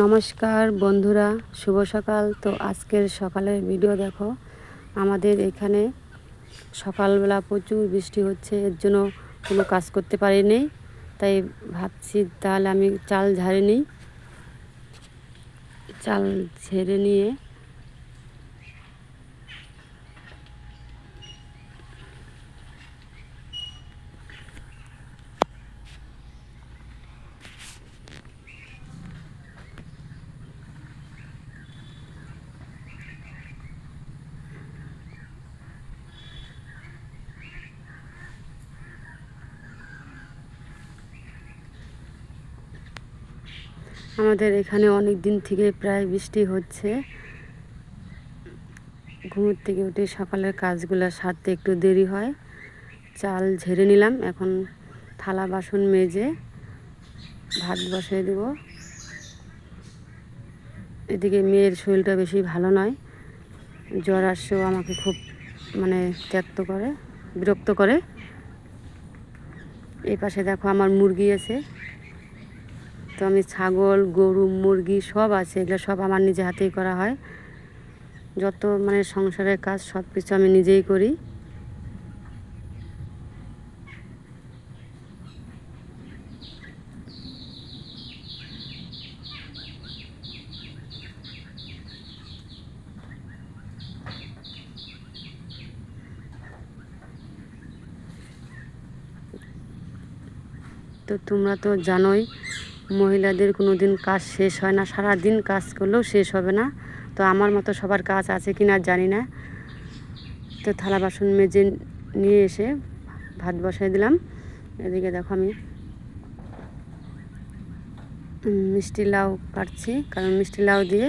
নমস্কার বন্ধুরা, শুভ সকাল। তো আজকের সকালের ভিডিও দেখো। আমাদের এখানে সকালবেলা প্রচুর বৃষ্টি হচ্ছে, এর জন্য কোনো কাজ করতে পারিনি। তাই ভাবছি তাহলে আমি চাল ঝাড়ে নিই। চাল ঝেড়ে নিয়ে আমাদের এখানে অনেক দিন থেকে প্রায় বৃষ্টি হচ্ছে। ঘুমের থেকে উঠে সকালের কাজগুলো সারতে একটু দেরি হয়। চাল ঝেড়ে নিলাম, এখন থালা বাসন মেজে ভাত বসিয়ে দেব। এদিকে মেয়ের শরীরটা বেশি ভালো নয়। জ্বর আসছেও আমাকে খুব মানে ত্যক্ত করে, বিরক্ত করে। এই পাশে দেখো আমার মুরগি আছে। তো আমি ছাগল, গরু, মুরগি সব আছে, এগুলো সব আমার নিজে হাতেই করা হয়। যত মানে সংসারের কাজ, সব কিছু আমি নিজেই করি। তো তোমরা তো জানোই মহিলাদের কোনো দিন কাজ শেষ হয় না সারা দিন কাজ করলেও শেষ হবে না। তো আমার মতো সবার কাজ আছে কি না জানি না। তো থালা বাসন মেজে নিয়ে এসে ভাত বসাই দিলাম। এদিকে দেখো আমি মিষ্টি লাউ কাটছি, কারণ মিষ্টি লাউ দিয়ে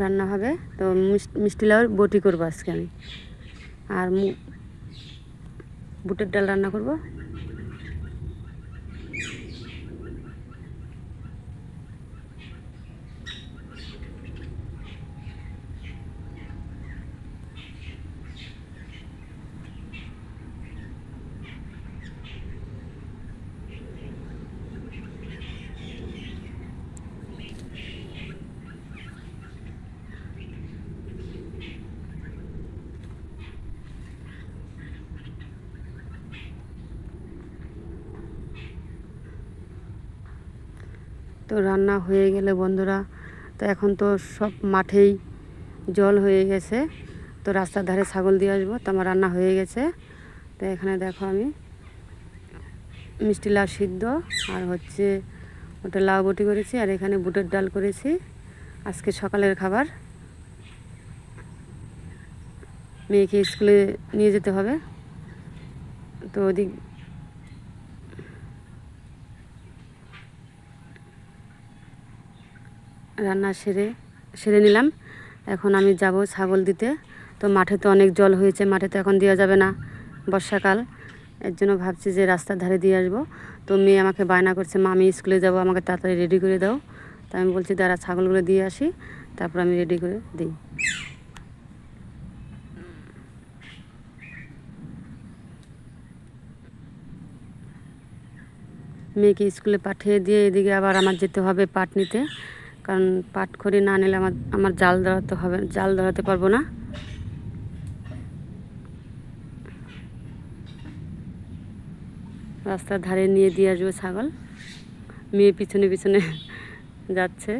রান্না হবে। তো মিষ্টি লাউর বটি করব আজকে আমি। আর বুটের ডাল রান্না করব। তো রান্না হয়ে গেলে বন্ধুরা, তো এখন তো সব মাঠেই জল হয়ে গেছে। তো রাস্তার ধারে ছাগল দিয়ে আসব, তো আমার রান্না হয়ে গেছে। তো এখানে দেখো আমি মিষ্টি লাউ সিদ্ধ, আর হচ্ছে ওটা লাউ বটি করেছি, আর এখানে বুটের ডাল করেছি। আজকে সকালের খাবার। মেয়েকে স্কুলে নিয়ে যেতে হবে। তো ওদিক রান্না সেরে সেরে নিলাম। এখন আমি যাব ছাগল দিতে। তো মাঠে তো অনেক জল হয়েছে, মাঠে তো এখন দেওয়া যাবে না বর্ষাকাল। এর জন্য ভাবছি যে রাস্তার ধারে দিয়ে আসব। তো মেয়ে আমাকে বায়না করছে, মা, আমি স্কুলে যাব, আমাকে তাড়াতাড়ি রেডি করে দাও। তো আমি বলছি, দাঁড়া, ছাগলগুলো দিয়ে আসি, তারপর আমি রেডি করে দিই। মেয়েকে স্কুলে পাঠিয়ে দিয়ে এদিকে আবার আমার যেতে হবে পাট নিতে। কারণ পাটখড়ি না নিলে আমার আমার জাল ধরাতে হবে, জাল ধরাতে পারব না। রাস্তার ধারে নিয়ে দিয়ে আসব ছাগল। মেয়ে পিছনে পিছনে যাচ্ছে।